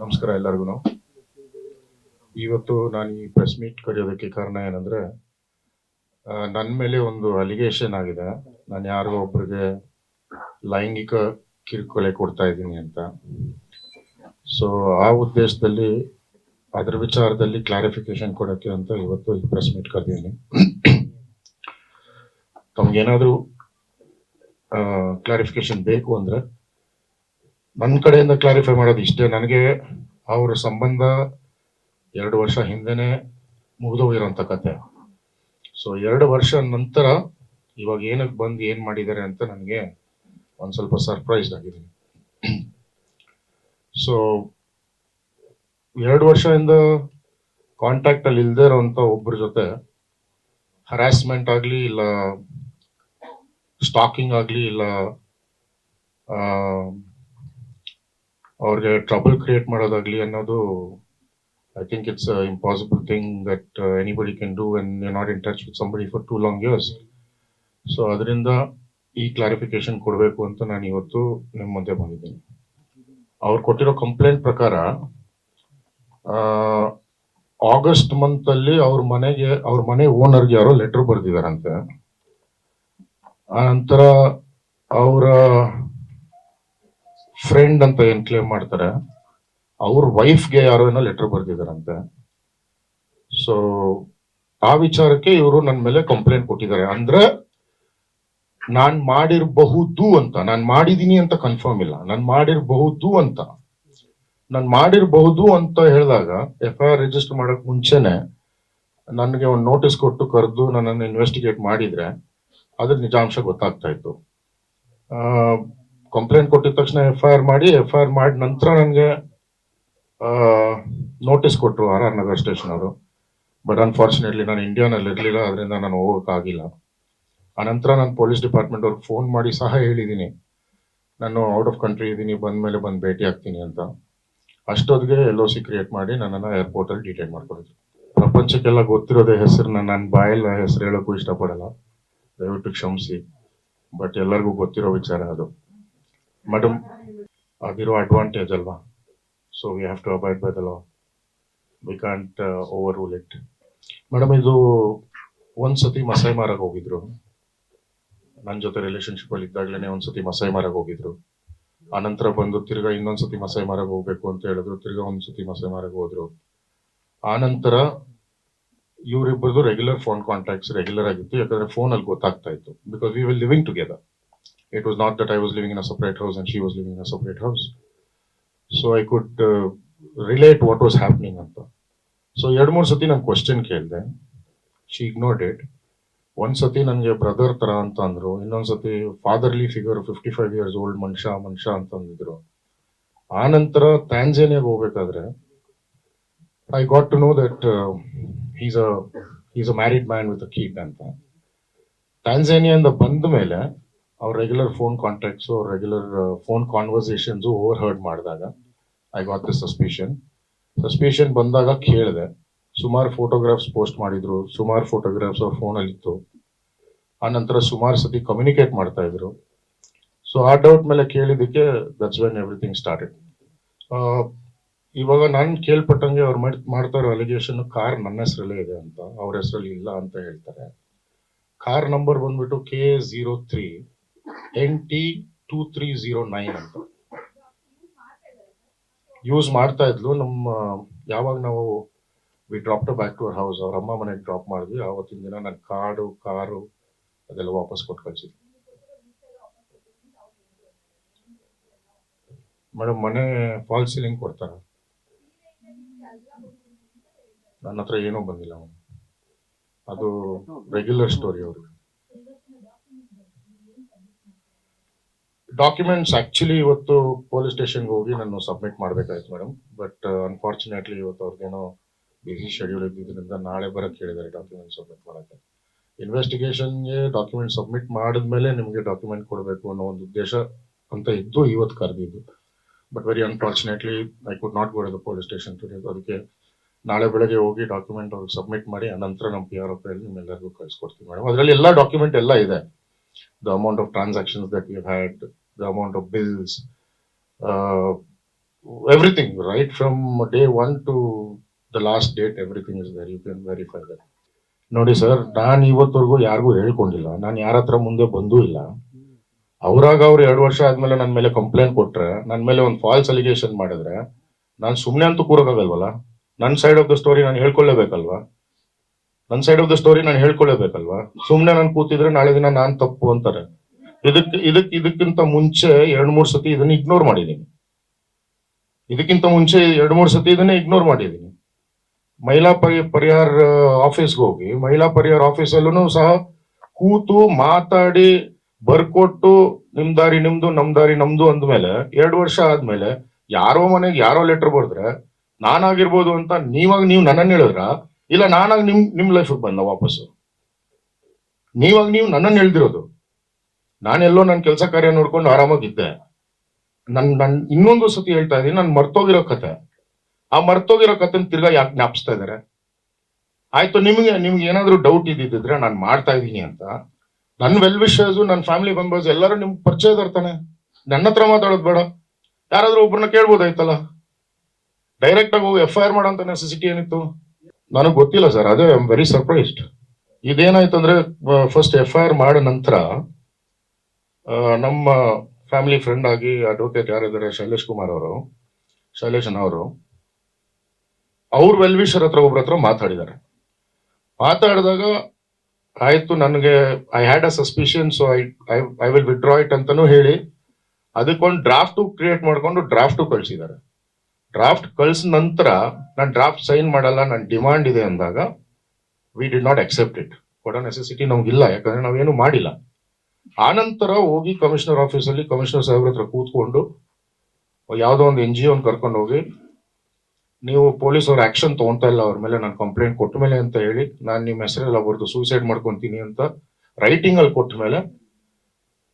ನಮಸ್ಕಾರ ಎಲ್ಲರಿಗೂ. ಇವತ್ತು ನಾನು ಈ ಪ್ರೆಸ್ ಮೀಟ್ ಕರೆಯೋದಕ್ಕೆ ಕಾರಣ ಏನಂದ್ರೆ ನನ್ನ ಮೇಲೆ ಒಂದು ಅಲಿಗೇಷನ್ ಆಗಿದೆ. ನಾನು ಯಾರಿಗೋ ಒಬ್ಬರಿಗೆ ಲೈಂಗಿಕ ಕಿರುಕೊಲೆ ಕೊಡ್ತಾ ಇದ್ದೀನಿ ಅಂತ. ಸೊ ಆ ಉದ್ದೇಶದಲ್ಲಿ, ಅದರ ವಿಚಾರದಲ್ಲಿ ಕ್ಲಾರಿಫಿಕೇಶನ್ ಕೊಡೋಕ್ಕೆ ಅಂತ ಇವತ್ತು ಈ ಪ್ರೆಸ್ ಮೀಟ್ ಕರೆದಿದ್ದೀನಿ. ತಮ್ಗೇನಾದರೂ ಕ್ಲಾರಿಫಿಕೇಶನ್ ಬೇಕು ಅಂದ್ರೆ ನನ್ನ ಕಡೆಯಿಂದ ಕ್ಲಾರಿಫೈ ಮಾಡೋದು ಇಷ್ಟೇ. ನನಗೆ ಅವ್ರ ಸಂಬಂಧ ಎರಡು ವರ್ಷ ಹಿಂದೆನೆ ಮುಗಿದೋಗಿರೋಂಥ ಕತೆ. ಸೊ ಎರಡು ವರ್ಷ ನಂತರ ಇವಾಗ ಏನಕ್ಕೆ ಬಂದು ಏನು ಮಾಡಿದ್ದಾರೆ ಅಂತ ನನಗೆ ಒಂದು ಸ್ವಲ್ಪ ಸರ್ಪ್ರೈಸ್ ಆಗಿದೆ ಸೊ ಎರಡು ವರ್ಷದಿಂದ ಕಾಂಟ್ಯಾಕ್ಟಲ್ಲಿ ಇಲ್ಲದೆ ಇರೋಂಥ ಒಬ್ಬರ ಜೊತೆ ಹರಾಸ್ಮೆಂಟ್ ಆಗಲಿ ಇಲ್ಲ ಸ್ಟಾಕಿಂಗ್ ಆಗಲಿ ಇಲ್ಲ ಅವ್ರಿಗೆ ಟ್ರಬಲ್ ಕ್ರಿಯೇಟ್ ಮಾಡೋದಾಗ್ಲಿ ಅನ್ನೋದು I think it's impossible thing that anybody can do when you not in touch with somebody for too long years so ಅದರಿಂದ ಈ ಕ್ಲಾರಿಫಿಕೇಶನ್ ಕೊಡಬೇಕು ಅಂತ ನಾನು ಇವತ್ತು ನಿಮ್ಮ ಮುಂದೆ ಬಂದಿದ್ದೀನಿ. ಅವ್ರು ಕೊಟ್ಟಿರೋ ಕಂಪ್ಲೇಂಟ್ ಪ್ರಕಾರ ಆಗಸ್ಟ್ ಮಂತ್ ಅಲ್ಲಿ ಅವ್ರ ಮನೆಗೆ, ಅವ್ರ ಮನೆ ಓನರ್ಗೆ ಯಾರೋ ಲೆಟರ್ ಬರೆದಿದಾರಂತೆ. ಆ ನಂತರ ಅವರ ಫ್ರೆಂಡ್ ಅಂತ ಏನ್ ಕ್ಲೇಮ್ ಮಾಡ್ತಾರೆ, ಅವ್ರ ವೈಫ್ಗೆ ಯಾರೋ ಏನೋ ಲೆಟರ್ ಬರ್ದಿದಾರಂತೆ ಸೊ ಆ ವಿಚಾರಕ್ಕೆ ಇವರು ನನ್ನ ಮೇಲೆ ಕಂಪ್ಲೇಂಟ್ ಕೊಟ್ಟಿದ್ದಾರೆ. ಅಂದ್ರೆ, ನಾನ್ ಮಾಡಿರಬಹುದು ಅಂತ, ನಾನ್ ಮಾಡಿದೀನಿ ಅಂತ ಕನ್ಫರ್ಮ್ ಇಲ್ಲ. ನಾನ್ ಮಾಡಿರಬಹುದು ಅಂತ. ನಾನ್ ಮಾಡಿರಬಹುದು ಅಂತ ಹೇಳಿದಾಗ ಎಫ್ ಐ ಆರ್ ರಿಜಿಸ್ಟರ್ ಮಾಡಕ್ ಮುಂಚೆನೆ ನನಗೆ ಒಂದು ನೋಟಿಸ್ ಕೊಟ್ಟು ಕರೆದು ನನ್ನನ್ನು ಇನ್ವೆಸ್ಟಿಗೇಟ್ ಮಾಡಿದ್ರೆ, ಅದ್ರ ನಿಜಾಂಶ ಗೊತ್ತಾಗ್ತಾ ಇತ್ತು. ಕಂಪ್ಲೇಂಟ್ ಕೊಟ್ಟಿದ ತಕ್ಷಣ ಎಫ್ ಐ ಆರ್ ಮಾಡಿ ಎಫ್ ಐ ಆರ್ ಮಾಡಿದ ನಂತರ ನನಗೆ ನೋಟಿಸ್ ಕೊಟ್ಟರು ಆರ್ ಆರ್ ನಗರ್ ಸ್ಟೇಷನ್ ಅವರು. ಬಟ್ ಅನ್ಫಾರ್ಚುನೇಟ್ಲಿ ನಾನು ಇಂಡಿಯಾನಲ್ಲಿ ಇರಲಿಲ್ಲ ಅದರಿಂದ ನಾನು ಹೋಗೋಕ್ಕಾಗಿಲ್ಲ. ಆನಂತರ ನಾನು ಪೊಲೀಸ್ ಡಿಪಾರ್ಟ್ಮೆಂಟ್ ಅವ್ರಿಗೆ ಫೋನ್ ಮಾಡಿ ಸಹ ಹೇಳಿದ್ದೀನಿ ನಾನು ಔಟ್ ಆಫ್ ಕಂಟ್ರಿ ಇದ್ದೀನಿ ಬಂದ ಮೇಲೆ ಬಂದು ಭೇಟಿ ಆಗ್ತೀನಿ ಅಂತ. ಅಷ್ಟೊತ್ತಿಗೆ ಎಲ್ ಒ ಸಿ ಕ್ರಿಯೇಟ್ ಮಾಡಿ ನನ್ನನ್ನು ಏರ್ಪೋರ್ಟಲ್ಲಿ ಡಿಟೈನ್ ಮಾಡ್ಕೊಂಡಿದ್ರು. ಪ್ರಪಂಚಕ್ಕೆಲ್ಲ ಗೊತ್ತಿರೋದೇ ಹೆಸರು ನನ್ನ ಬಾಯಲ್ಲಿ ಹೆಸರು ಹೇಳೋಕ್ಕೂ ಇಷ್ಟಪಡಲ್ಲ. ದಯವಿಟ್ಟು ಕ್ಷಮಿಸಿ. ಬಟ್ ಎಲ್ಲರಿಗೂ ಗೊತ್ತಿರೋ ವಿಚಾರ ಅದು. ಮೇಡಮ್ ಅದಿರೋ ಅಡ್ವಾಂಟೇಜ್ ಅಲ್ವಾ so we have to abide by the law we can't overrule it madam ಇದು ಒಂದ್ಸತಿ ಮಸಾಯಿ ಮಾರಕ್ ಹೋಗಿದ್ರು. ನನ್ನ ಜೊತೆ ರಿಲೇಶನ್ಶಿಪ್ ಅಲ್ಲಿ ಇದ್ದಾಗ್ಲೇನೆ ಒಂದ್ಸತಿ ಮಸಾಯಿ ಮಾರಕ್ ಹೋಗಿದ್ರು. ಆನಂತರ ಬಂದು ತಿರ್ಗಾ ಇನ್ನೊಂದ್ಸತಿ ಮಸಾಯಿ ಮಾರಕ್ ಹೋಗ್ಬೇಕು ಅಂತ ಹೇಳಿದ್ರು. ತಿರ್ಗಾ ಒಂದ್ಸತಿ ಮಸಾಯಿ ಮಾರಕ್ ಹೋದ್ರು. ಆನಂತರ ಇವರಿಬ್ಬರದು ರೆಗ್ಯುಲರ್ ಫೋನ್ ಕಾಂಟ್ಯಾಕ್ಟ್ಸ್ ರೆಗ್ಯುಲರ್ ಆಗಿತ್ತು. ಯಾಕಂದ್ರೆ ಫೋನ್ ಅಲ್ಲಿ ಗೊತ್ತಾಗ್ತಾ ಇತ್ತು. Because we will living together it was not that I was living in a separate house and she was living in a separate house. So I could uh, relate what was ಅಂತ so ಎರಡು ಮೂರು ಸತಿ ನಾನು question ಕೇಳಿದೆ. She ignored it ಒಂದ್ ಸತಿ ನನಗೆ brother ತರ ಅಂತ ಅಂದ್ರು. ಇನ್ನೊಂದ್ ಸತಿ fatherly figure fifty five years old ಮನುಷ್ಯ ಮನುಷ್ಯ ಅಂತ ಅಂದಿದ್ರು. ಆ ನಂತರ ಟ್ಯಾನ್ಜೇನಿಯಾಗ ಹೋಗ್ಬೇಕಾದ್ರೆ I got to know that is a is a married man with a kid ಅಂತ. ಟ್ಯಾನ್ಜೇನಿಯಿಂದ ಬಂದ ಮೇಲೆ ಅವ್ರ ರೆಗ್ಯುಲರ್ ಫೋನ್ ಕಾಂಟ್ಯಾಕ್ಟ್ಸ್ ಅವ್ರ regular phone conversations overheard ಮಾಡಿದಾಗ I got the suspicion suspicion ಬಂದಾಗ ಕೇಳಿದೆ, ಸುಮಾರು ಫೋಟೋಗ್ರಾಫ್ಸ್ ಪೋಸ್ಟ್ ಮಾಡಿದ್ರು, ಸುಮಾರು ಫೋಟೋಗ್ರಾಫ್ಸ್ ಅವ್ರ ಫೋನಲ್ಲಿತ್ತು ಆ ನಂತರ ಸುಮಾರು ಸತಿ ಕಮ್ಯುನಿಕೇಟ್ ಮಾಡ್ತಾ ಇದ್ರು. ಸೊ ಆ ಡೌಟ್ ಮೇಲೆ ಕೇಳಿದ್ದಕ್ಕೆ ದಟ್ಸ್ ವೆನ್ ಎವ್ರಿಥಿಂಗ್ ಸ್ಟಾರ್ಟೆಡ್ ಇವಾಗ ನಾನು ಕೇಳ್ಪಟ್ಟಂಗೆ ಅವ್ರು ಮಾಡ್- ಮಾಡ್ತಾ ಇರೋ ಅಲಿಗೇಷನ್ ಕಾರ್ ನನ್ನ ಹೆಸರಲ್ಲೇ ಇದೆ ಅಂತ, ಅವ್ರ ಹೆಸರಲ್ಲಿ ಇಲ್ಲ ಅಂತ ಹೇಳ್ತಾರೆ. ಕಾರ್ ನಂಬರ್ ಬಂದ್ಬಿಟ್ಟು K zero three N T two three zero nine ಅಂತ. ಯೂಸ್ ಮಾಡ್ತಾ ಇದ್ಲು. ನಮ್ಮ, ಯಾವಾಗ ನಾವು we drop to back to our house ಅವ್ರ ಅಮ್ಮ ಮನೆಗೆ ಡ್ರಾಪ್ ಮಾಡಿದ್ವಿ. ಆವತ್ತಿನ ದಿನ ನನ್ನ ಕಾರ್ಡು ಕಾರು, ಅದೆಲ್ಲ ವಾಪಸ್ ಕೊಟ್ಟು ಕಳಿಸಿದ್ವಿ. ಮೇಡಮ್ ಮನೆ ಫಾಲ್ ಸೀಲಿಂಗ್ ಕೊಡ್ತಾರ? ನನ್ನ ಹತ್ರ ಏನೂ ಬಂದಿಲ್ಲ ಅವನು ಅದು ರೆಗ್ಯುಲರ್ ಸ್ಟೋರಿ ಅವರು ಡಾಕ್ಯುಮೆಂಟ್ಸ್ ಆಕ್ಚುಲಿ ಇವತ್ತು ಪೊಲೀಸ್ ಸ್ಟೇಷನ್ಗೆ ಹೋಗಿ ನಾನು ಸಬ್ಮಿಟ್ ಮಾಡಬೇಕಾಯ್ತು ಮೇಡಮ್ ಬಟ್ ಅನ್ಫಾರ್ಚುನೇಟ್ಲಿ ಇವತ್ತು ಅವ್ರಿಗೇನೋ ಬಿಸಿ ಶೆಡ್ಯೂಲ್ ಇದ್ದಿದ್ದರಿಂದ ನಾಳೆ ಬರಕ್ಕೆ ಹೇಳಿದ್ದಾರೆ ಡಾಕ್ಯುಮೆಂಟ್ ಸಬ್ಮಿಟ್ ಮಾಡೋಕ್ಕೆ. ಇನ್ವೆಸ್ಟಿಗೇಷನ್ಗೆ ಡಾಕ್ಯುಮೆಂಟ್ ಸಬ್ಮಿಟ್ ಮಾಡಿದ್ಮೇಲೆ ನಿಮಗೆ ಡಾಕ್ಯುಮೆಂಟ್ ಕೊಡಬೇಕು ಅನ್ನೋ ಒಂದು ಉದ್ದೇಶ ಅಂತ ಇದ್ದು ಇವತ್ತು ಕರೆದಿದ್ದು. But very unfortunately I could not go the police station to ಅದಕ್ಕೆ ನಾಳೆ ಬೆಳಗ್ಗೆ ಹೋಗಿ ಡಾಕ್ಯುಮೆಂಟ್ ಅವ್ರಿಗೆ ಸಬ್ಮಿಟ್ ಮಾಡಿ ಅನಂತರ ನಮ್ಮ ಪಿ ಆರ್ ಎಲ್ ನಿಮ್ಮೆಲ್ಲರಿಗೂ ಕಳಿಸ್ಕೊಡ್ತೀವಿ ಮೇಡಮ್ ಅದರಲ್ಲಿ ಎಲ್ಲ ಡಾಕ್ಯುಮೆಂಟ್ ಎಲ್ಲ ಇದೆ. The amount of transactions that you had the amount of bills everything right from day one to the last date everything is there. You can verify that. ನೋಡಿ sir ನಾನು ಇವತ್ತವರೆಗೂ ಯಾರಿಗೂ ಹೇಳ್ಕೊಂಡಿಲ್ಲ. ನಾನು ಯಾರ ಹತ್ರ ಮುಂದೆ ಬಂದೂ ಇಲ್ಲ. ಅವ್ರಾಗ ಅವ್ರು ಎರಡು ವರ್ಷ ಆದ್ಮೇಲೆ ನನ್ನ ಮೇಲೆ ಕಂಪ್ಲೇಂಟ್ ಕೊಟ್ರೆ ನನ್ನ ಮೇಲೆ ಒಂದು ಫಾಲ್ಸ್ ಅಲಿಗೇಷನ್ ಮಾಡಿದ್ರೆ, ನಾನು ಸುಮ್ಮನೆ ಅಂತೂ ಕೂರೋಕ್ಕಾಗಲ್ವಲ್ಲ ನನ್ನ ಸೈಡ್ ಆಫ್ ದ ಸ್ಟೋರಿ ನಾನು ಹೇಳ್ಕೊಳ್ಳೇಬೇಕಲ್ವಾ? ನನ್ನ ಸೈಡ್ ಆಫ್ ದ ಸ್ಟೋರಿ ನಾನು ಹೇಳ್ಕೊಳ್ಳೇಬೇಕಲ್ವಾ? ಸುಮ್ಮನೆ ನಾನು ಕೂತಿದ್ರೆ ನಾಳೆ ದಿನ ನಾನು ತಪ್ಪು ಅಂತಾರೆ. ಇದಕ್ಕೆ ಇದಕ್ಕೆ ಇದಕ್ಕಿಂತ ಮುಂಚೆ ಎರಡ್ ಮೂರ್ ಸತಿ ಇದನ್ನ ಇಗ್ನೋರ್ ಮಾಡಿದ್ದೀನಿ ಇದಕ್ಕಿಂತ ಮುಂಚೆ ಎರಡ್ ಮೂರ್ ಸತಿ ಇದನ್ನ ಇಗ್ನೋರ್ ಮಾಡಿದ್ದೀನಿ ಮಹಿಳಾ ಪರಿ, ಪರಿಹಾರ ಆಫೀಸ್ಗೆ ಹೋಗಿ, ಮಹಿಳಾ ಪರಿಹಾರ ಆಫೀಸಲ್ಲೂ ಸಹ ಕೂತು ಮಾತಾಡಿ, ಬರ್ಕೊಟ್ಟು, ನಿಮ್ ದಾರಿ ನಿಮ್ದು, ನಮ್ ದಾರಿ ನಮ್ದು ಅಂದ್ಮೇಲೆ, ಎರಡು ವರ್ಷ ಆದ್ಮೇಲೆ ಯಾರೋ ಮನೆಗೆ ಯಾರೋ ಲೆಟರ್ ಬರ್ದ್ರೆ, ನಾನಾಗಿರ್ಬೋದು ಅಂತ ನೀವಾಗ ನೀವು ನನ್ನನ್ನು ಹೇಳಿದ್ರ? ಇಲ್ಲ ನಾನಾಗ ನಿಮ್ ನಿಮ್ ಲೈಫಿಗೆ ಬಂದ ವಾಪಸ್ಸು? ನೀವಾಗ ನೀವು ನನ್ನನ್ನು ಹೇಳ್ದಿರೋದು? ನಾನೆಲ್ಲೋ ನನ್ನ ಕೆಲಸ ಕಾರ್ಯ ನೋಡ್ಕೊಂಡು ಆರಾಮಾಗಿದ್ದೆ. ನನ್ ನನ್, ಇನ್ನೊಂದು ಸತಿ ಹೇಳ್ತಾ ಇದೀನಿ ನಾನು ಮರ್ತೋಗಿರೋ ಕತೆ. ಆ ಮರ್ತೋಗಿರೋ ಕಥೆನ ತಿರ್ಗಾ ಯಾಕೆ ಜ್ಞಾಪಿಸ್ತಾ ಇದಾರೆ? ಆಯ್ತು, ನಿಮಗೆ, ನಿಮ್ಗೆ ಏನಾದರೂ ಡೌಟ್ ಇದ್ದಿದ್ರೆ ನಾನು ಮಾಡ್ತಾ ಇದ್ದೀನಿ ಅಂತ. ನನ್ನ ವೆಲ್ ವಿಶರ್ಸ್ ನನ್ನ ಫ್ಯಾಮಿಲಿ ಮೆಂಬರ್ಸ್ ಎಲ್ಲರೂ ನಿಮ್ ಪರಿಚಯ ಇರ್ತಾನೆ ನನ್ನ ಹತ್ರ ಮಾತಾಡೋದು ಬೇಡ. ಯಾರಾದ್ರೂ ಒಬ್ಬರನ್ನ ಕೇಳ್ಬೋದಾಯ್ತಲ್ಲ? ಡೈರೆಕ್ಟ್ ಆಗಿ ಹೋಗಿ ಎಫ್ ಐ ಆರ್ ಮಾಡೋಂತ ನೆಸೆಸಿಟಿ ಏನಿತ್ತು? ನನಗೆ ಗೊತ್ತಿಲ್ಲ ಸರ್, ಅದೇ ಐ ಆಮ್ ವೆರಿ ಸರ್ಪ್ರೈಸ್ಡ್ ಇದೇನಾಯ್ತು ಅಂದ್ರೆ ಫಸ್ಟ್ ಎಫ್ ಐ ಆರ್ ಮಾಡಿದ ನಂತರ ನಮ್ಮ ಫ್ಯಾಮಿಲಿ ಫ್ರೆಂಡ್ ಆಗಿ ಅಡ್ವೊಕೇಟ್ ಯಾರಿದ್ದಾರೆ ಶೈಲೇಶ್ ಕುಮಾರ್ ಅವರು, ಶೈಲೇಶನ್ ಅವರು, ಅವ್ರ ವೆಲ್ವಿಷರ್ ಹತ್ರ ಒಬ್ರ ಹತ್ರ ಮಾತಾಡಿದ್ದಾರೆ. ಮಾತಾಡಿದಾಗ ಆಯ್ತು ನನಗೆ I had a suspicion so I I will withdraw it ಅಂತಾನೂ ಹೇಳಿ, ಅದಕ್ಕೊಂದು ಡ್ರಾಫ್ಟ್ ಕ್ರಿಯೇಟ್ ಮಾಡ್ಕೊಂಡು ಡ್ರಾಫ್ಟ್ ಕಳಿಸಿದ್ದಾರೆ. ಡ್ರಾಫ್ಟ್ ಕಳ್ಸಿದ ನಂತರ ನಾನು ಡ್ರಾಫ್ಟ್ ಸೈನ್ ಮಾಡಲ್ಲ ನನ್ನ ಡಿಮಾಂಡ್ ಇದೆ ಅಂದಾಗ we did not accept it ಕೊಡೋ ನೆಸೆಸಿಟಿ ನಮ್ಗಿಲ್ಲ, ಯಾಕಂದ್ರೆ ನಾವೇನು ಮಾಡಿಲ್ಲ. ಆನಂತರ ಹೋಗಿ ಕಮಿಷನರ್ ಆಫೀಸಲ್ಲಿ ಕಮಿಷನರ್ ಸಾಹೇಬ್ರ ಹತ್ರ ಕೂತ್ಕೊಂಡು ಯಾವುದೋ ಒಂದು ಎನ್ ಜಿ ಒನ್ ಕರ್ಕೊಂಡು ಹೋಗಿ, ನೀವು ಪೊಲೀಸ್ ಅವ್ರ ಆಕ್ಷನ್ ತಗೊಂತಾ ಇಲ್ಲ ಅವ್ರ ಮೇಲೆ ನಾನು ಕಂಪ್ಲೇಂಟ್ ಕೊಟ್ಟ ಮೇಲೆ ಅಂತ ಹೇಳಿ, ನಾನು ನಿಮ್ಮ ಹೆಸರೆಲ್ಲ ಬರ್ದು ಸೂಸೈಡ್ ಮಾಡ್ಕೊತೀನಿ ಅಂತ ರೈಟಿಂಗ್ ಅಲ್ಲಿ ಕೊಟ್ಟ ಮೇಲೆ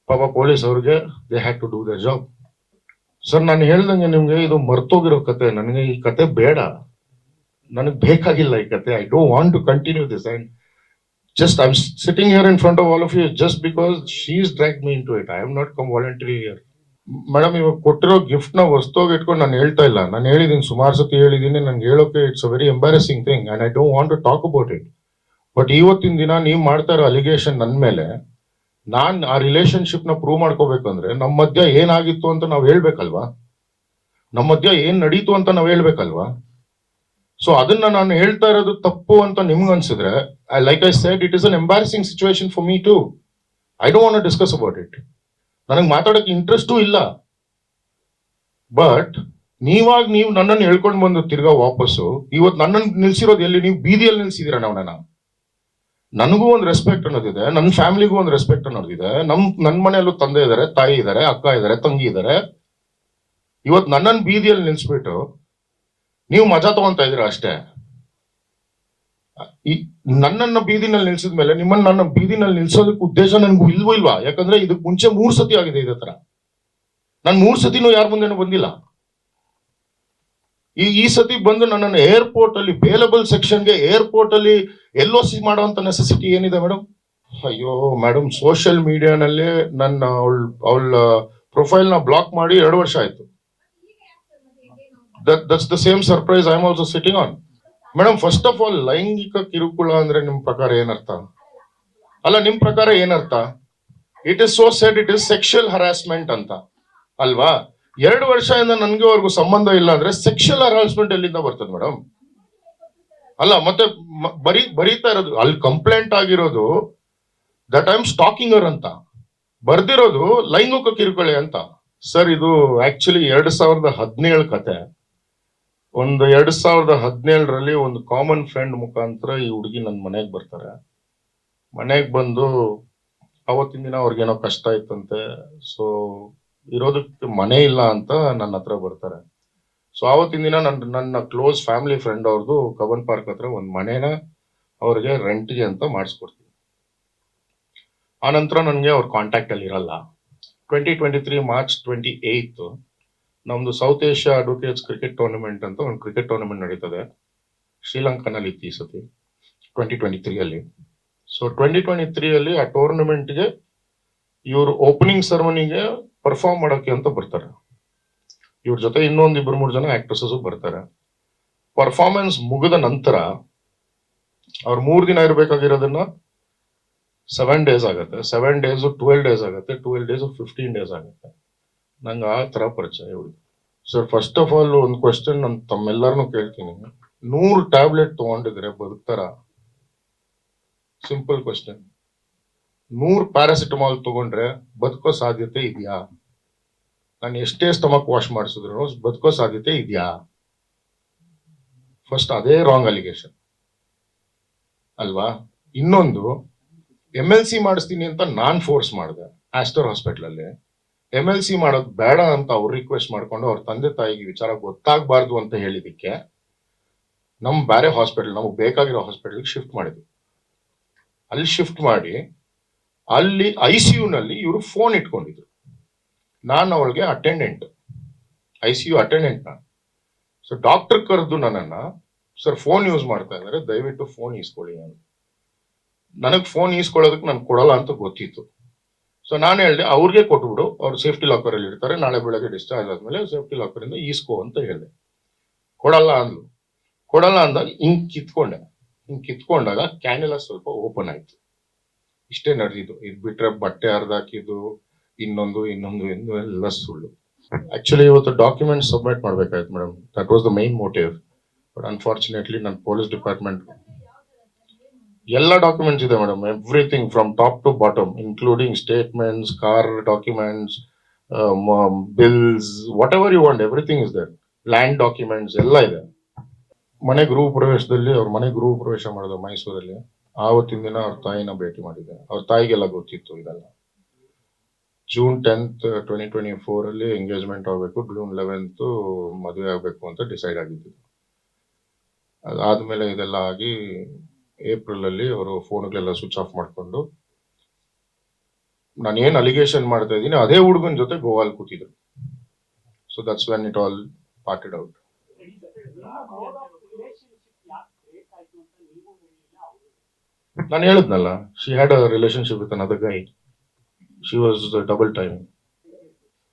ಪಾಪ ಪೊಲೀಸ್ ಅವ್ರಿಗೆ they had to do the job sir ನಾನು ಹೇಳ್ದಂಗೆ ನಿಮ್ಗೆ ಇದು ಮರ್ತೋಗಿರೋ ಕತೆ, ನನಗೆ ಈ ಕತೆ ಬೇಡ. ನನಗೆ ಬೇಕಾಗಿಲ್ಲ ಈ ಕತೆ. I don't want to continue this and just I sitting here in front of all of you just because she's dragged me into it. It I am not come here. Madam ಇವಾಗ ಕೊಟ್ಟಿರೋ ಗಿಫ್ಟ್ನ ವಸ್ತುವಾಗಿ ಇಟ್ಕೊಂಡು ನಾನು ಹೇಳ್ತಾ ಇಲ್ಲ ನಾನು ಹೇಳಿದ್ದೀನಿ, ಸುಮಾರು ಸತಿ ಹೇಳಿದ್ದೀನಿ ನನ್ಗೆ ಹೇಳೋಕೆ it's a very embarrassing thing and I don't want to talk about it but ಇವತ್ತಿನ ದಿನ ನೀವು ಮಾಡ್ತಾ ಇರೋ ಅಲಿಗೇಷನ್ ನನ್ನ ಮೇಲೆ, ನಾನು ಆ ರಿಲೇಶನ್ಶಿಪ್ನ ಪ್ರೂವ್ ಮಾಡ್ಕೋಬೇಕಂದ್ರೆ ನಮ್ಮ ಮಧ್ಯ ಏನಾಗಿತ್ತು ಅಂತ ನಾವು ಹೇಳ್ಬೇಕಲ್ವಾ ನಮ್ಮ ಮಧ್ಯ ಏನ್ ನಡೀತು ಅಂತ ನಾವು ಹೇಳ್ಬೇಕಲ್ವಾ ಸೊ ಅದನ್ನ ನಾನು ಹೇಳ್ತಾ ಇರೋದು ತಪ್ಪು ಅಂತ ನಿಮ್ಗೆ ಅನ್ಸಿದ್ರೆ I like I said it is an embarrassing situation for me to I don't want discuss about it ನನಗೆ ಮಾತಾಡೋಕೆ ಇಂಟ್ರೆಸ್ಟೂ ಇಲ್ಲ. ಬಟ್ ನೀವಾಗ ನೀವು ನನ್ನನ್ನು ಹೇಳ್ಕೊಂಡು ಬಂದು ತಿರ್ಗಾ ವಾಪಸ್ಸು ಇವತ್ತು ನನ್ನನ್ನು ನಿಲ್ಸಿರೋದು ಎಲ್ಲಿ? ನೀವು ಬೀದಿಯಲ್ಲಿ ನಿಲ್ಸಿದೀರ ನನ್ನ ನನಗೂ ಒಂದು ರೆಸ್ಪೆಕ್ಟ್ ಅನ್ನೋದಿದೆ ನನ್ನ ಫ್ಯಾಮಿಲಿಗೂ ಒಂದು ರೆಸ್ಪೆಕ್ಟ್ ಅನ್ನೋದಿದೆ, ನಮ್ ನನ್ನ ಮನೆಯಲ್ಲೂ ತಂದೆ ಇದ್ದಾರೆ ತಾಯಿ ಇದ್ದಾರೆ ಅಕ್ಕ ಇದ್ದಾರೆ ತಂಗಿ ಇದ್ದಾರೆ ಇವತ್ತು ನನ್ನನ್ನು ಬೀದಿಯಲ್ಲಿ ನಿಲ್ಸ್ಬಿಟ್ಟು ನೀವು ಮಜಾ ತಗೊಂತ ಇದ್ರ ಅಷ್ಟೇ? ಈ ನನ್ನನ್ನು ಬೀದಿನಲ್ಲಿ ನಿಲ್ಸಿದ ಮೇಲೆ ನಿಮ್ಮನ್ನ ನನ್ನ ಬೀದಿನಲ್ಲಿ ನಿಲ್ಸೋದಕ್ಕೆ ಉದ್ದೇಶ ನನ್ಗೆ ಇಲ್ವೋ ಇಲ್ವಾ? ಯಾಕಂದ್ರೆ ಇದಕ್ಕೆ ಮುಂಚೆ ಮೂರ್ ಸತಿ ಆಗಿದೆ ಇದೇ ತರ ನಾನು ಮೂರ್ ಸತಿನೂ ಯಾರ ಮುಂದೆನೂ ಬಂದಿಲ್ಲ. ಈ ಈ ಸತಿ ಬಂದು ನನ್ನನ್ನು ಏರ್ಪೋರ್ಟ್ ಅಲ್ಲಿ ಬೇಲಬಲ್ ಸೆಕ್ಷನ್ಗೆ ಏರ್ಪೋರ್ಟ್ ಅಲ್ಲಿ ಎಲ್ ಒ ಸಿ ಮಾಡುವಂತ ನೆಸೆಸಿಟಿ ಏನಿದೆ ಮೇಡಮ್ ಅಯ್ಯೋ ಮೇಡಮ್ ಸೋಷಿಯಲ್ ಮೀಡಿಯಾನಲ್ಲಿ ನನ್ನ ಅವಳ ಅವಳ ಪ್ರೊಫೈಲ್ನ ಬ್ಲಾಕ್ ಮಾಡಿ ಎರಡು ವರ್ಷ ಆಯ್ತು. That's the same surprise I am also sitting on madam first of all ಲೈಂಗಿಕ ಕಿರುಕುಳ ಅಂದ್ರೆ ನಿಮ್ ಪ್ರಕಾರ ಏನರ್ಥ ಅಲ್ಲ ನಿಮ್ ಪ್ರಕಾರ ಏನರ್ಥ it is so said it is sexual harassment ಅಂತ ಅಲ್ವಾ ಎರಡು ವರ್ಷದಿಂದ ನನ್ಗೆವರೆಗೂ ಸಂಬಂಧ ಇಲ್ಲ ಅಂದ್ರೆ ಸೆಕ್ಷುಯಲ್ ಹರಾಸ್ಮೆಂಟ್ ಎಲ್ಲಿಂದ ಬರ್ತದೆ ಮೇಡಮ್ ಅಲ್ಲ ಮತ್ತೆ ಬರೀ ಬರೀತಾ ಇರೋದು ಅಲ್ಲಿ ಕಂಪ್ಲೇಂಟ್ ಆಗಿರೋದು ದಟ್ ಐ ಆಮ್ ಸ್ಟಾಕಿಂಗರ್ ಅಂತ ಬರ್ದಿರೋದು ಲೈಂಗಿಕ ಕಿರುಕುಳ ಅಂತ ಸರ್ ಇದು ಆಕ್ಚುಲಿ ಎರಡ್ ಸಾವಿರದ ಹದಿನೇಳು ಕತೆ ಒಂದು ಎರಡ್ ಸಾವಿರದ ಹದಿನೇಳರಲ್ಲಿ ಒಂದು ಕಾಮನ್ ಫ್ರೆಂಡ್ ಮುಖಾಂತರ ಈ ಹುಡುಗಿ ನನ್ನ ಮನೆಗೆ ಬರ್ತಾರೆ. ಮನೆಗೆ ಬಂದು ಅವತ್ತಿನ ದಿನ ಅವ್ರಿಗೇನೋ ಕಷ್ಟ ಇತ್ತಂತೆ ಸೊ ಇರೋದಕ್ಕೆ ಮನೆ ಇಲ್ಲ ಅಂತ ನನ್ನ ಹತ್ರ ಬರ್ತಾರೆ. ಸೊ ಆವತ್ತಿನ ದಿನ ನನ್ನ ನನ್ನ ಕ್ಲೋಸ್ ಫ್ಯಾಮಿಲಿ ಫ್ರೆಂಡ್ ಅವ್ರದ್ದು ಕಬನ್ ಪಾರ್ಕ್ ಹತ್ರ ಒಂದು ಮನೇನ ಅವ್ರಿಗೆ ರೆಂಟ್ಗೆ ಅಂತ ಮಾಡಿಸ್ಕೊಡ್ತೀನಿ. ಆನಂತರ ನನಗೆ ಅವ್ರ ಕಾಂಟ್ಯಾಕ್ಟಲ್ಲಿ ಇರಲ್ಲ. Twenty twenty three March twenty eight ನಮ್ದು South Asia advocates cricket tournament ಅಂತ ಒಂದು ಕ್ರಿಕೆಟ್ ಟೂರ್ನಮೆಂಟ್ ನಡೀತದೆ. ಶ್ರೀಲಂಕಾನಲ್ಲಿ ಇತ್ತು ಈ ಸತಿ ಟ್ವೆಂಟಿ ಟ್ವೆಂಟಿ ತ್ರೀ ಅಲ್ಲಿ. ಸೊ ಟ್ವೆಂಟಿ ಟ್ವೆಂಟಿ ತ್ರೀ ಅಲ್ಲಿ ಆ ಟೂರ್ನಮೆಂಟ್ಗೆ ಇವರು ಓಪನಿಂಗ್ ಸೆರೆಮನಿಗೆ ಪರ್ಫಾರ್ಮ್ ಮಾಡೋಕೆ ಅಂತ ಬರ್ತಾರೆ. ಇವ್ರ ಜೊತೆ ಇನ್ನೊಂದು ಇಬ್ಬರು ಮೂರು ಜನ ಆಕ್ಟ್ರೆಸಸ್ ಬರ್ತಾರೆ. ಪರ್ಫಾರ್ಮೆನ್ಸ್ ಮುಗಿದ ನಂತರ ಅವ್ರು ಮೂರ್ ದಿನ ಇರಬೇಕಾಗಿರೋದನ್ನ ಸೆವೆನ್ ಡೇಸ್ ಆಗುತ್ತೆ. ಸೆವೆನ್ ಡೇಸ್ ಟ್ವೆಲ್ ಡೇಸ್ ಆಗುತ್ತೆ. ಟ್ವೆಲ್ ಡೇಸ್ ಫಿಫ್ಟೀನ್ ಡೇಸ್ ಆಗುತ್ತೆ. ನಂಗೆ ಆ ಥರ ಪರಿಚಯ ಇವಳು. ಸರ್ ಫಸ್ಟ್ ಆಫ್ ಆಲ್ ಒಂದು ಕ್ವಶನ್ ನಾನು ತಮ್ಮೆಲ್ಲರನ್ನು ಕೇಳ್ತೀನಿ. ನೂರು ಟ್ಯಾಬ್ಲೆಟ್ ತಗೊಂಡಿದ್ರೆ ಬದುಕ್ತಾರ ಸಿಂಪಲ್ ಕ್ವಶನ್ ನೂರು ಪ್ಯಾರಾಸಿಟಮಾಲ್ ತಗೊಂಡ್ರೆ ಬದುಕೋ ಸಾಧ್ಯತೆ ಇದೆಯಾ? ನಾನು ಎಷ್ಟೇ ಸ್ಟಮಕ್ ವಾಶ್ ಮಾಡಿಸಿದ್ರು ಬದುಕೋ ಸಾಧ್ಯತೆ ಇದೆಯಾ? ಫಸ್ಟ್ ಅದೇ ರಾಂಗ್ ಅಲಿಗೇಷನ್ ಅಲ್ವಾ? ಇನ್ನೊಂದು ಎಂ ಎಲ್ ಸಿ ಮಾಡಿಸ್ತೀನಿ ಅಂತ ನಾನ್ ಫೋರ್ಸ್ ಮಾಡಿದೆ ಆಸ್ಟರ್ ಹಾಸ್ಪಿಟಲ್ ಅಲ್ಲಿ. ಎಂ ಎಲ್ ಸಿ ಮಾಡೋದು ಬೇಡ ಅಂತ ಅವ್ರು ರಿಕ್ವೆಸ್ಟ್ ಮಾಡ್ಕೊಂಡು ಅವ್ರ ತಂದೆ ತಾಯಿಗೆ ವಿಚಾರ ಗೊತ್ತಾಗಬಾರ್ದು ಅಂತ ಹೇಳಿದಕ್ಕೆ ನಮ್ಮ ಬೇರೆ ಹಾಸ್ಪಿಟಲ್ ನಮಗೆ ಬೇಕಾಗಿರೋ ಹಾಸ್ಪಿಟಲ್ಗೆ ಶಿಫ್ಟ್ ಮಾಡಿದ್ವಿ. ಅಲ್ಲಿ ಶಿಫ್ಟ್ ಮಾಡಿ, ಅಲ್ಲಿ ಐ ಸಿ ನಲ್ಲಿ ಇವರು ಫೋನ್ ಇಟ್ಕೊಂಡಿದ್ರು. ನಾನು ಅವಳಿಗೆ attendant I C U attendant ನಾನು. ಸೊ ಡಾಕ್ಟರ್ ಕರೆದು ನನ್ನನ್ನ ಸರ್ ಫೋನ್ ಯೂಸ್ ಮಾಡ್ತಾ ಇದ್ದಾರೆ, ದಯವಿಟ್ಟು ಫೋನ್ ಈಸ್ಕೊಳ್ಳಿ ನಾನು ನನಗೆ ಫೋನ್ ಈಸ್ಕೊಳ್ಳೋದಕ್ಕೆ ನಾನು ಕೊಡಲ್ಲ ಅಂತ ಗೊತ್ತಿತ್ತು. ಸೊ ನಾನು ಹೇಳಿದೆ, ಅವ್ರಿಗೆ ಕೊಟ್ಟುಬಿಡು ಅವ್ರು ಸೇಫ್ಟಿ ಲಾಕರ್ ಅಲ್ಲಿ ಇರ್ತಾರೆ, ನಾಳೆ ಬೆಳಗ್ಗೆ ಡಿಸ್ಚಾರ್ಜ್ ಆದಮೇಲೆ ಸೇಫ್ಟಿ ಲಾಕರ್ ಇಂದ ಈಸ್ಕೋ ಅಂತ ಹೇಳಿದೆ. ಕೊಡಲ್ಲ ಅಂದ್ಲು. ಕೊಡಲ್ಲ ಅಂದಾಗ ಹಿಂಗ್ ಕಿತ್ಕೊಂಡೆ. ಹಿಂಗ್ ಕಿತ್ಕೊಂಡಾಗ ಕ್ಯಾನೆಲ್ಲ ಸ್ವಲ್ಪ ಓಪನ್ ಆಯ್ತು. ಇಷ್ಟೇ ನಡೆದಿದ್ದು. ಇದು ಬಿಟ್ರೆ ಬಟ್ಟೆ ಹರಿದಾಕಿದ್ದು ಇನ್ನೊಂದು ಇನ್ನೊಂದು ಇನ್ನು ಎಲ್ಲ ಸುಳ್ಳು. ಆಕ್ಚುಲಿ ಇವತ್ತು document submit ಮಾಡ್ಬೇಕಾಯ್ತು madam that was the main motive but unfortunately ನನ್ನ ಪೊಲೀಸ್ ಡಿಪಾರ್ಟ್ಮೆಂಟ್ ಎಲ್ಲ ಡಾಕ್ಯುಮೆಂಟ್ಸ್ ಇದೆ madam everything from top to bottom including statements car documents bills whatever you want everything is there land documents ಎಲ್ಲ ಇದೆ. ಮನೆ ಗೃಹ ಪ್ರವೇಶದಲ್ಲಿ, ಅವ್ರ ಮನೆ ಗೃಹ ಪ್ರವೇಶ ಮಾಡಿದ್ರು ಮೈಸೂರಲ್ಲಿ. ಆವತ್ತಿನ ದಿನ ಅವ್ರ ತಾಯಿನ ಭೇಟಿ ಮಾಡಿದೆ. ಅವ್ರ ತಾಯಿಗೆಲ್ಲ ಗೊತ್ತಿತ್ತು ಇದೆಲ್ಲ. June tenth twenty twenty four ಅಲ್ಲಿ ಎಂಗೇಜ್ಮೆಂಟ್ ಆಗಬೇಕು ಜೂನ್ ಲೆವೆಂತ್ ಮದುವೆ ಆಗಬೇಕು ಅಂತ ಡಿಸೈಡ್ ಆಗಿದ್ದು. ಅದಾದ್ಮೇಲೆ ಇದೆಲ್ಲ ಆಗಿ ಏಪ್ರಿಲ್ ಅಲ್ಲಿ ಅವರು ಫೋನ್ಗಳೆಲ್ಲ ಸ್ವಿಚ್ ಆಫ್ ಮಾಡ್ಕೊಂಡು, ನಾನು ಏನ್ ಅಲಿಗೇಷನ್ ಮಾಡ್ತಾ ಇದ್ದೀನಿ, ಅದೇ ಹುಡುಗನ ಜೊತೆ ಗೋವಾಲ್ ಕೂತಿದ್ರು. So that's when it all parted out ನಾನು ಹೇಳಿದ್ನಲ್ಲ she had a relationship with another guy she was double time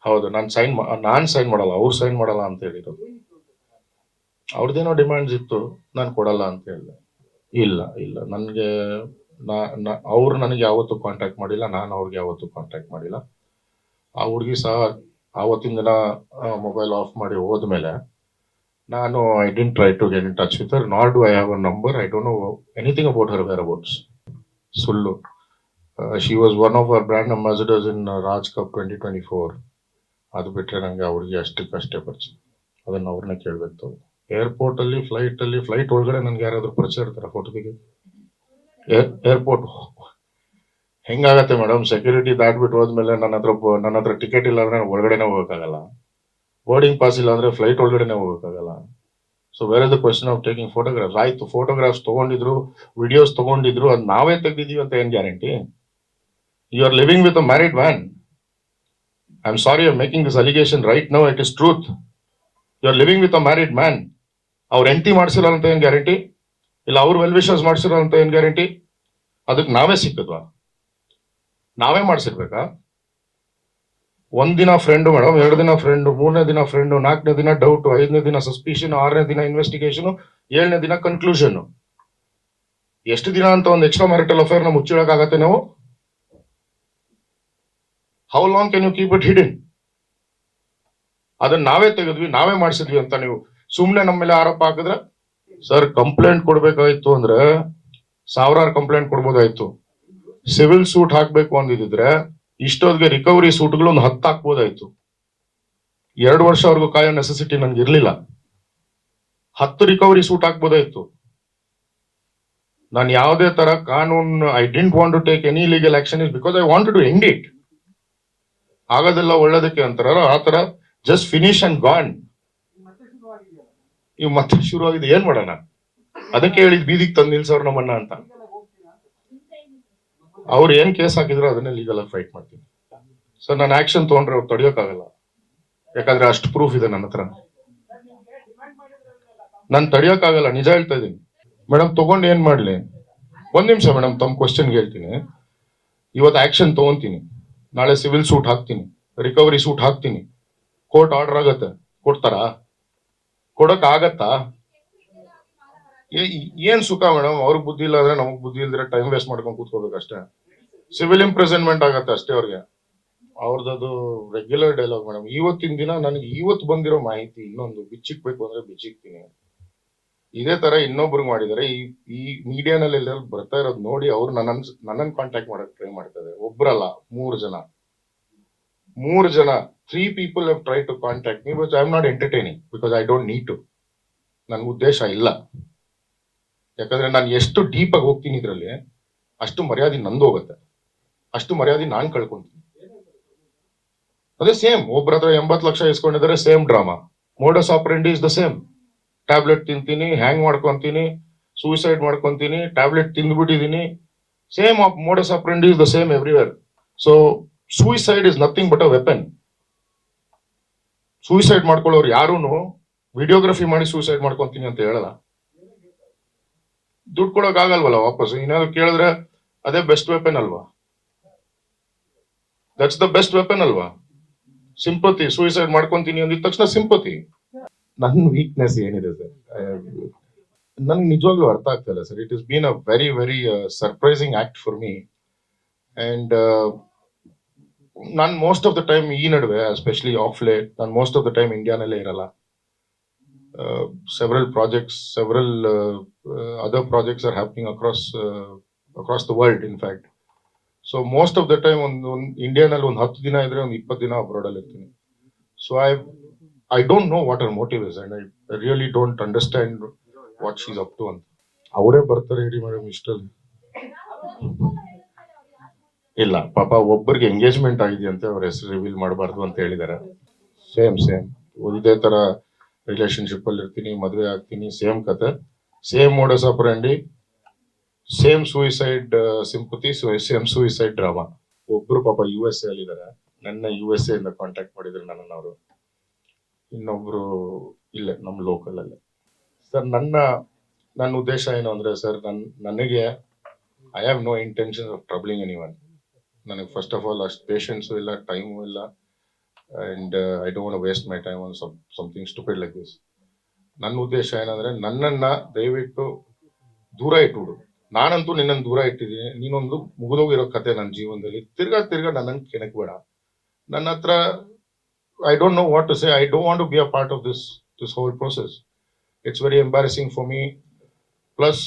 ಹೌದು, ನಾನು ಸೈನ್ ನಾನ್ ಸೈನ್ ಮಾಡಲ್ಲ, ಅವ್ರು ಸೈನ್ ಮಾಡಲ್ಲ ಅಂತ ಹೇಳಿದ್ರು. ಅವ್ರದ್ದೇನೋ ಡಿಮ್ಯಾಂಡ್ಸ್ ಇತ್ತು, ನಾನು ಕೊಡಲ್ಲ ಅಂತ ಹೇಳಿದೆ. ಇಲ್ಲ ಇಲ್ಲ. ನನಗೆ ಅವ್ರು ನನಗೆ ಯಾವತ್ತೂ ಕಾಂಟ್ಯಾಕ್ಟ್ ಮಾಡಿಲ್ಲ, ನಾನು ಅವ್ರಿಗೆ ಯಾವತ್ತೂ ಕಾಂಟ್ಯಾಕ್ಟ್ ಮಾಡಿಲ್ಲ. ಆ ಹುಡುಗಿ ಸಹ ಆವತ್ತಿನ ದಿನ ಮೊಬೈಲ್ ಆಫ್ ಮಾಡಿ ಹೋದ್ಮೇಲೆ, ನಾನು I didn't try to get in touch with her not do I have a number I don't know anything about her whereabouts ಸುಳ್ಳು she was one of our brand ambassadors in Raj cup twenty twenty four ಅದು ಬಿಟ್ಟರೆ ನನಗೆ ಅವ್ರಿಗೆ ಅಷ್ಟಕ್ಕಷ್ಟೇ ಪರಿಚಯ. ಅದನ್ನು ಅವ್ರನ್ನೇ ಕೇಳಬೇಕು airport ಅಲ್ಲಿ ಫ್ಲೈಟ್ ಅಲ್ಲಿ ಫ್ಲೈಟ್ ಒಳಗಡೆ ನನ್ಗೆ ಯಾರಾದ್ರೂ ಪರಿಚಯ ಇರ್ತಾರ ಫೋಟೋ ತೆಗಿ ಏರ್ಪೋರ್ಟ್ ಹೆಂಗಾಗತ್ತೆ ಮೇಡಮ್ ಸೆಕ್ಯೂರಿಟಿ ದಾಟ್ಬಿಟ್ಟು ಹೋದ್ಮೇಲೆ ನನ್ನ ಹತ್ರ ನನ್ನ ಹತ್ರ ಟಿಕೆಟ್ ಇಲ್ಲ ಅಂದ್ರೆ ಒಳಗಡೆನೆ ಹೋಗೋಕ್ಕಾಗಲ್ಲ. ಬೋರ್ಡಿಂಗ್ ಪಾಸ್ ಇಲ್ಲ ಅಂದ್ರೆ ಫ್ಲೈಟ್ ಒಳಗಡೆನೆ ಹೋಗೋಕ್ಕಾಗಲ್ಲ. So where the question of taking photographs ಆಯ್ತು ಫೋಟೋಗ್ರಾಫ್ಸ್ ತಗೊಂಡಿದ್ರು ವಿಡಿಯೋಸ್ ತಗೊಂಡಿದ್ರು, ಅದು ನಾವೇ ತೆಗ್ದಿದೀವಿ ಅಂತ ಏನ್ guarantee you are living with a married man I am sorry are making this allegation right no it is truth you are living with a married man ಅವ್ರ ಎಂಟಿ ಮಾಡ್ಸಿರೋ ಅಂತ ಏನ್ ಗ್ಯಾರಂಟಿ ಇಲ್ಲ, ಅವ್ರು ವೆಲ್ ವಿಶಸ್ ಮಾಡ್ಸಿರೋ ಅಂತ ಏನ್ ಗ್ಯಾರಂಟಿ ಅದಕ್ಕೆ ನಾವೇ ಸಿಕ್ಕದ್ವಾ? ನಾವೇ ಮಾಡ್ಸಿರ್ಬೇಕಾ? ಒಂದಿನ ಫ್ರೆಂಡ್ ಮೇಡಮ್ ಎರಡು ದಿನ ಫ್ರೆಂಡ್ ಮೂರನೇ ದಿನ ಫ್ರೆಂಡ್ ನಾಲ್ಕನೇ ದಿನ ಡೌಟ್ ಐದನೇ ದಿನ ಸಸ್ಪಿಷನ್ ಆರನೇ ದಿನ ಇನ್ವೆಸ್ಟಿಗೇಷನ್ ಏಳನೇ ದಿನ ಕನ್ಕ್ಲೂಷನ್ ಎಷ್ಟು ದಿನ ಅಂತ ಒಂದು ಎಕ್ಸ್ಟ್ರಾ ಮ್ಯಾರಿಟಲ್ ಅಫೇರ್ನ ಮುಚ್ಚಿಡಕ್ ಆಗತ್ತೆ ನಾವು? How long can you keep it hidden ಅದನ್ನ ನಾವೇ ತೆಗೆದ್ವಿ, ನಾವೇ ಮಾಡಿಸಿದ್ವಿ ಅಂತ ನೀವು ಸುಮ್ನೆ ನಮ್ಮ ಮೇಲೆ ಆರೋಪ ಹಾಕಿದ್ರೆ, ಸರ್ ಕಂಪ್ಲೇಂಟ್ ಕೊಡ್ಬೇಕಾಯ್ತು ಅಂದ್ರೆ ಸಾವಿರಾರು ಕಂಪ್ಲೇಂಟ್ ಕೊಡ್ಬೋದಾಯ್ತು. ಸಿವಿಲ್ ಸೂಟ್ ಹಾಕ್ಬೇಕು ಅಂದಿದ್ರೆ ಇಷ್ಟೊತ್ತಿಗೆ ರಿಕವರಿ ಸೂಟ್ಗಳು ಒಂದು ಹತ್ತು ಹಾಕ್ಬೋದಾಯ್ತು. ಎರಡು ವರ್ಷವರೆಗೂ ಕಾಯೋ ನೆಸೆಸಿಟಿ ನನ್ಗೆ ಇರ್ಲಿಲ್ಲ. ಹತ್ತು ರಿಕವರಿ ಸೂಟ್ ಹಾಕ್ಬೋದಾಯ್ತು. ನಾನು ಯಾವುದೇ ತರ ಕಾನೂನು I didn't want to take any legal action is because I want to end it ಆಗೋದೆಲ್ಲ ಒಳ್ಳೇದಕ್ಕೆ ಅಂತಾರ ಆ ತರ ಜಸ್ಟ್ ಫಿನಿಶ್ ಅಂಡ್ ಗಾನ್ ಇವ್ ಮತ್ತೆ ಶುರು ಆಗಿದೆ ಏನ್ ಮಾಡೋಣ? ಅದಕ್ಕೆ ಹೇಳಿದ್ ಬೀದಿಗೆ ತಂದು ನಿಲ್ಸೋರು ನಮ್ಮಣ್ಣ ಅಂತ. ಅವ್ರು ಏನ್ ಕೇಸ್ ಹಾಕಿದ್ರು ಅದನ್ನೇ ಲೀಗಲ್ ಆಗಿ ಫೈಟ್ ಮಾಡ್ತೀನಿ. ಸೊ ನಾನು ಆಕ್ಷನ್ ತಗೊಂಡ್ರೆ ಅವ್ರು ತಡಿಯೋಕಾಗಲ್ಲ. ಯಾಕಂದ್ರೆ ಅಷ್ಟು ಪ್ರೂಫ್ ಇದೆ ನನ್ನ ಹತ್ರ. ನಾನು ತಡೆಯೋಕ್ಕಾಗಲ್ಲ ನಿಜ ಹೇಳ್ತಾ ಇದ್ದೀನಿ. ಮೇಡಮ್ ತಗೊಂಡು ಏನ್ ಮಾಡ್ಲಿ? ಒಂದ್ ನಿಮಿಷ ಮೇಡಮ್ ತಮ್ಮ ಕ್ವಶನ್ ಹೇಳ್ತೀನಿ. ಇವತ್ತು ಆಕ್ಷನ್ ತಗೊಂತೀನಿ. ನಾಳೆ ಸಿವಿಲ್ ಸೂಟ್ ಹಾಕ್ತೀನಿ. ರಿಕವರಿ ಸೂಟ್ ಹಾಕ್ತೀನಿ. ಕೋರ್ಟ್ ಆರ್ಡರ್ ಆಗತ್ತೆ. ಕೊಡ್ತಾರಾ? ಕೊಡಕ್ ಆಗತ್ತಾ ಏನ್ ಸುಖ ಮೇಡಮ್? ಅವ್ರ ಬುದ್ಧಿ ಇಲ್ಲ ಅಂದ್ರೆ ನಮಗ್ ಬುದ್ಧಿ ಇಲ್ದ್ರೆ ಟೈಮ್ ವೇಸ್ಟ್ ಮಾಡ್ಕೊಂಡು ಕೂತ್ಕೋಬೇಕಷ್ಟೇ ಸಿವಿಲ್ ಇಂಪ್ರೆಸೆಂಟ್ಮೆಂಟ್ ಆಗತ್ತೆ ಅಷ್ಟೇ ಅವ್ರಿಗೆ. ಅವ್ರದ್ದು ರೆಗ್ಯುಲರ್ ಡೈಲಾಗ್ ಮೇಡಮ್. ಇವತ್ತಿನ ದಿನ ನನಗೆ ಇವತ್ತು ಬಂದಿರೋ ಮಾಹಿತಿ ಇನ್ನೊಂದು, ಬಿಚ್ಚಿಕ್ಬೇಕು ಅಂದ್ರೆ ಬಿಚ್ಚಿಕ್ತೀನಿ. ಇದೇ ತರ ಇನ್ನೊಬ್ರಿಗೆ ಮಾಡಿದ್ದಾರೆ ಈ ಈ ಮೀಡಿಯಾನಲ್ಲಿ ಎಲ್ಲ ಬರ್ತಾ ಇರೋದು ನೋಡಿ ಅವ್ರು ನನ್ನ ನನ್ನನ್ನು ಕಾಂಟ್ಯಾಕ್ಟ್ ಮಾಡಕ್ ಟ್ರೈ ಮಾಡ್ತಾರೆ ಒಬ್ರಲ್ಲ, ಮೂರು ಜನ. ಮೂರು ಜನ. Three people have try to contact me because I am not entertaining because I don't need to ನನ್ನ ಉದ್ದೇಶ ಇಲ್ಲ. ಯಾಕಂದ್ರೆ ನಾನು ಎಷ್ಟು ಡೀಪ್ ಆಗಿ ಹೋಗ್ತೀನಿ ಇದರಲ್ಲಿ, ಅಷ್ಟು ಮರ್ಯಾದೆ ನಂದು ಹೋಗುತ್ತೆ. ಅಷ್ಟು ಮರ್ಯಾದೆ ನಾನು ಕಳ್ಕೊಂತೀನಿ. ಅದೇ ಸೇಮ್ ಒಬ್ರ ಹತ್ರ ಎಂಬತ್ತು lakh ಇಸ್ಕೊಂಡಿದ್ದಾರೆ same drama modus operandi is the same tablet ತಿಂತೀನಿ ಹ್ಯಾಂಗ್ ಮಾಡ್ಕೊಂತೀನಿ ಸೂಸೈಡ್ ಮಾಡ್ಕೊಂತೀನಿ tablet ತಿಂದ್ಬಿಟ್ಟಿದೀನಿ. Same modus operandi is the same everywhere so suicide is nothing but a weapon suicide ಮಾಡ್ಕೊಳ್ಳೋರು ಯಾರೂನು ವಿಡಿಯೋಗ್ರಫಿ ಮಾಡಿ ಸೂಸೈಡ್ ಮಾಡ್ಕೊಂತೀನಿ ಅಂತ ಹೇಳಲ್ಲ. ದುಡ್ಡು ಕೊಡೋಕ್ ಆಗಲ್ವಲ್ಲ ವಾಪಸ್ ಏನಾದ್ರು ಕೇಳಿದ್ರೆ ಅದೇ ಬೆಸ್ಟ್ ವೆಪನ್ ಅಲ್ವಾ? ದಟ್ಸ್ ದ ಬೆಸ್ಟ್ ವೆಪನ್ ಅಲ್ವಾ? ಸಿಂಪತಿ ಸೂಯಿಸೈಡ್ ಮಾಡ್ಕೊಂತೀನಿ ಅಂದಿದ ತಕ್ಷಣ ಸಿಂಪತಿ. ನನ್ನ ವೀಕ್ನೆಸ್ ಏನಿದೆ ಸರ್? ನನ್ಗೆ ನಿಜವಾಗ್ಲೂ ಅರ್ಥ ಆಗ್ತಾ sir. It is been a very very surprising act for me and ನಾನು ಮೋಸ್ಟ್ ಆಫ್ ದ ಟೈಮ್ ಈ ನಡುವೆ ಎಸ್ಪೆಷಲಿ ಆಫ್ ಲೇಟ್ ನಾನು ಮೋಸ್ಟ್ ಆಫ್ ದ ಟೈಮ್ ಇಂಡಿಯಾನಲ್ಲೇ ಇರಲ್ಲ. Several projects several other projects are happening across across the world in fact so most of the time ಒಂದು ಒಂದು ಇಂಡಿಯಾನಲ್ಲಿ ಒಂದು ಹತ್ತು ದಿನ ಇದ್ರೆ ಒಂದು ಇಪ್ಪತ್ತು ದಿನ ಅಬ್ರಾಡಲ್ಲಿ ಇರ್ತೀನಿ. So I I don't know what are motive is and I really don't understand what she's up to ಅಂತ. ಅವರೇ ಬರ್ತಾರೆ ಹೇಳಿ ಮೇಡಮ್ ಇಷ್ಟಲ್ಲಿ. ಇಲ್ಲ ಪಾಪ ಒಬ್ಬರಿಗೆ ಎಂಗೇಜ್ಮೆಂಟ್ ಅಂತ ಅವ್ರ ಹೆಸರು ರಿವೀಲ್ ಮಾಡಬಾರ್ದು ಅಂತ ಹೇಳಿದ್ದಾರೆ ಸೇಮ್ ಸೇಮ್ ಇದೇ ತರ ರಿಲೇಶನ್ಶಿಪ್ ಅಲ್ಲಿ ಇರ್ತೀನಿ ಮದುವೆ ಆಗ್ತೀನಿ ಸೇಮ್ ಕತೆ. Same modus operandi same suicide sympathy same suicide drama ಒಬ್ರು ಪಾಪ ಯು ಎಸ್ ಎ ಅಲ್ಲಿದ್ದಾರೆ ನನ್ನ ಯು ಎಸ್ ಎಂದ ಇಂದ ಕಾಂಟ್ಯಾಕ್ಟ್ ಮಾಡಿದ್ರು ನನ್ನನ್ನು ಅವರು. ಇನ್ನೊಬ್ರು ಇಲ್ಲೇ ನಮ್ಮ ಲೋಕಲ್ ಅಲ್ಲೇ. ಸರ್ ನನ್ನ ನನ್ನ ಉದ್ದೇಶ ಏನು ಅಂದ್ರೆ ಸರ್ ನನ್ ನನಗೆ I have no intention of troubling anyone ನನಗೆ ಫಸ್ಟ್ ಆಫ್ ಆಲ್ ಅಷ್ಟು ಪೇಷನ್ಸು ಇಲ್ಲ ಟೈಮು ಇಲ್ಲ. And I don't waste my time on something stupid like this ನನ್ನ ಉದ್ದೇಶ ಏನಂದ್ರೆ ನನ್ನನ್ನ ದಯವಿಟ್ಟು ದೂರ ಇಟ್ಬಿಡು ನಾನಂತೂ ನಿನ್ನನ್ನು ದೂರ ಇಟ್ಟಿದ್ದೀನಿ. ನೀನೊಂದು ಮುಗಿದೋಗಿರೋ ಕತೆ ನನ್ನ ಜೀವನದಲ್ಲಿ. ತಿರ್ಗಾ ತಿರ್ಗಾ ನನ್ನನ್ನು ಕೆಣಕ್ಬೇಡ ನನ್ನ ಹತ್ರ I don't know what to say I don't want to be a part of this this whole process it's very embarrassing for me plus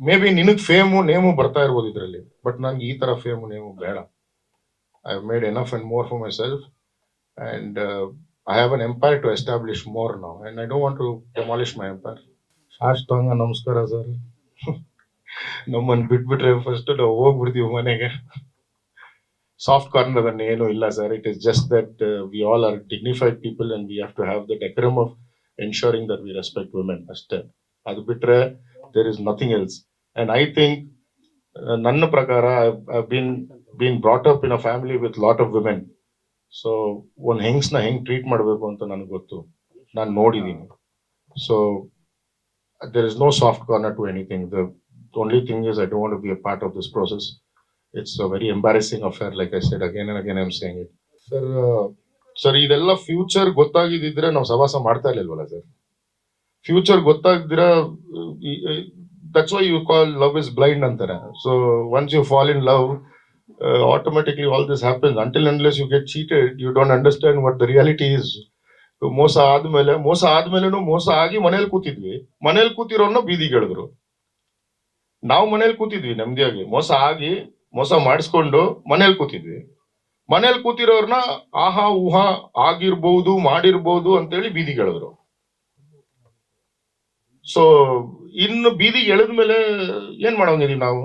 may be ನಿನಗೆ ಫೇಮು ನೇಮು ಬರ್ತಾ ಇರ್ಬೋದು ಇದರಲ್ಲಿ ಬಟ್ ನಂಗೆ ಈ ತರ ಫೇಮು ನೇಮು ಬೇಡ. I made enough and more for myself and I have an empire to establish more now and I don't want to demolish my empire ಸಾಷ್ಟಾಂಗ ನಮಸ್ಕಾರ ಸರ್ ನಮ್ಮನ್ನು ಬಿಟ್ಬಿಟ್ರೆ ಫಸ್ಟ್ ನಾವು ಹೋಗ್ಬಿಡ್ತೀವಿ ಮನೆಗೆ. ಸಾಫ್ಟ್ ಕಾರ್ನರ್ ಅದನ್ನ ಏನು ಇಲ್ಲ sir it is just that we all are dignified people and we have to have the decorum of ensuring that we respect women ಅಷ್ಟೇ ಅದು ಬಿಟ್ರೆ there is nothing else and I think ನನ್ನ ಪ್ರಕಾರ been been brought up in a family with lot of women so ಒಂದು ಹೆಂಗ್ಸ್ನ ಹೆಂಗ್ treat ಮಾಡಬೇಕು ಅಂತ ನನಗೆ ಗೊತ್ತು ನಾನು ನೋಡಿದ್ದೀನಿ so there is no soft corner to anything. The only thing is, I don't want to be a part of this process. It's a very embarrassing affair, like I said again and again. I'm saying it, sir. Uh, sir ಇದೆಲ್ಲ future ಗೊತ್ತಾಗಿದ್ದಿದ್ರೆ ನಾವು ಸವಾಸ ಮಾಡ್ತಾ ಇರ್ಲಿಲ್ವಲ್ಲ sir future ಗೊತ್ತಾಗ್ದಿರ that's why you call love is blind ಅಂತಾರೆ. So once you fall in love automatically all this happens until unless you get cheated you don't understand what the reality is ಮೋಸ ಆದ್ಮೇಲೆ, ಮೋಸ ಆದ್ಮೇಲೆನು ಮೋಸ ಆಗಿ ಮನೇಲಿ ಕೂತಿದ್ವಿ. ಮನೇಲಿ ಕೂತಿರೋನ್ನ ಬೀದಿಗೆ ಎಳೆದ್ರು. ನಾವು ಮನೇಲಿ ಕೂತಿದ್ವಿ ನೆಮ್ಮದಿಯಾಗಿ ಮೋಸ ಆಗಿ, ಮೋಸ ಮಾಡಿಸ್ಕೊಂಡು ಮನೇಲಿ ಕೂತಿದ್ವಿ. ಮನೇಲಿ ಕೂತಿರೋರ್ನ ಆಹಾ, ಊಹಾ ಆಗಿರ್ಬೋದು, ಮಾಡಿರ್ಬೋದು ಅಂತೇಳಿ ಬೀದಿಗೆ ಎಳೆದ್ರು. ಸೊ ಇನ್ನು ಬೀದಿ ಬೀದಿಗೆ ಎಳೆದ್ಮೇಲೆ ಏನ್ ಮಾಡೋಂಗಿದೀವಿ ನಾವು?